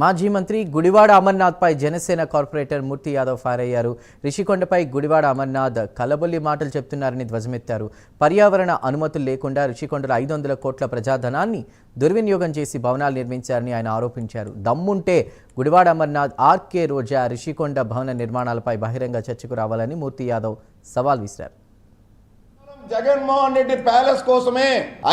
మాజీ మంత్రి గుడివాడ అమర్నాథ్పై జనసేన కార్పొరేటర్ మూర్తి యాదవ్ ఫైర్ అయ్యారు రిషికొండపై గుడివాడ అమర్నాథ్ కలబొల్లి మాటలు చెప్తున్నారని ధ్వజమెత్తారు. పర్యావరణ అనుమతులు లేకుండా రిషికొండలో ఐదు వందల కోట్ల ప్రజాధనాన్ని దుర్వినియోగం చేసి భవనాలు నిర్మించారని ఆయన ఆరోపించారు. దమ్ముంటే గుడివాడ అమర్నాథ్ ఆర్కే రోజా రిషికొండ భవన నిర్మాణాలపై బహిరంగ చర్చకు రావాలని మూర్తి యాదవ్ సవాల్ విసిరారు. జగన్మోహన్ రెడ్డి ప్యాలెస్ కోసమే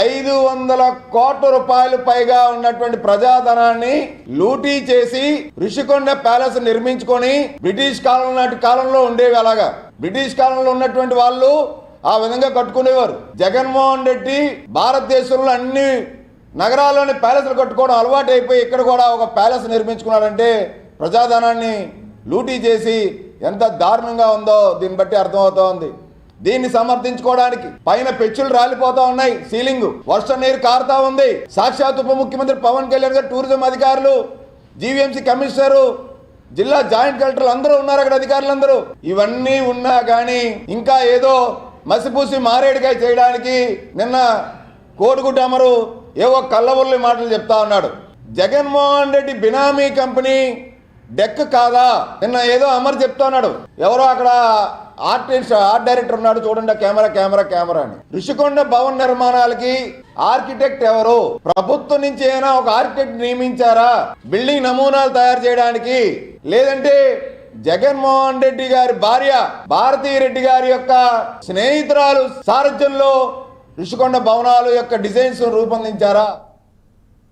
ఐదు వందల కోట్ల రూపాయలు పైగా ఉన్నటువంటి ప్రజాధనాన్ని లూటీ చేసి ఋషికొండ ప్యాలెస్ నిర్మించుకొని బ్రిటిష్ కాలం నాటి కాలంలో ఉండేవి అలాగా. బ్రిటిష్ కాలంలో ఉన్నటువంటి వాళ్ళు ఆ విధంగా కట్టుకునేవారు. జగన్మోహన్ రెడ్డి భారతదేశంలో అన్ని నగరాల్లోని ప్యాలెస్లు కట్టుకోవడం అలవాటు అయిపోయి ఇక్కడ కూడా ఒక ప్యాలెస్ నిర్మించుకున్నాడంటే ప్రజాధనాన్ని లూటీ చేసి ఎంత దారుణంగా ఉందో దీన్ని బట్టి అర్థమవుతోంది. దీన్ని సమర్థించుకోవడానికి పైన పెచ్చులు రాలిపోతా ఉన్నాయి. సీలింగ్. వర్షం నీరు కారుతా ఉంది. సాక్షాత్ ఉప ముఖ్యమంత్రి పవన్ కళ్యాణ్ గారు టూరిజం అధికారులు జీవీఎంసీ కమిషనరు జిల్లా జాయింట్ కలెక్టర్లు అందరూ ఉన్నారు అక్కడ అధికారులందరూ. ఇవన్నీ ఉన్నా కానీ ఇంకా ఏదో మసిపూసి మారేడుకాయ చేయడానికి నిన్న కోడిగుడ్డ అమరు ఏవో కళ్ళబొల్లి మాటలు చెప్తా ఉన్నాడు. జగన్మోహన్ రెడ్డి బినామీ కంపెనీ డెక్ కాదా? నిన్న ఏదో అమర్ చెప్తున్నాడు ఎవరో అక్కడ ఆర్టిస్ట్ ఆర్ట్ డైరెక్టర్ ఉన్నాడు చూడండి కెమెరా కెమెరా కెమెరా అని. ఋషికొండ భవన నిర్మాణాలకి ఆర్కిటెక్ట్ ఎవరు? ప్రభుత్వం నుంచి అయినా ఒక ఆర్కిటెక్ట్ నియమించారా? బిల్డింగ్ నమూనాలు తయారు చేయడానికి? లేదంటే జగన్మోహన్ రెడ్డి గారి భార్య భారతీ రెడ్డి గారి యొక్క స్నేహితురాలు సారథ్యంలో ఋషికొండ భవనాలు యొక్క డిజైన్స్ రూపొందించారా?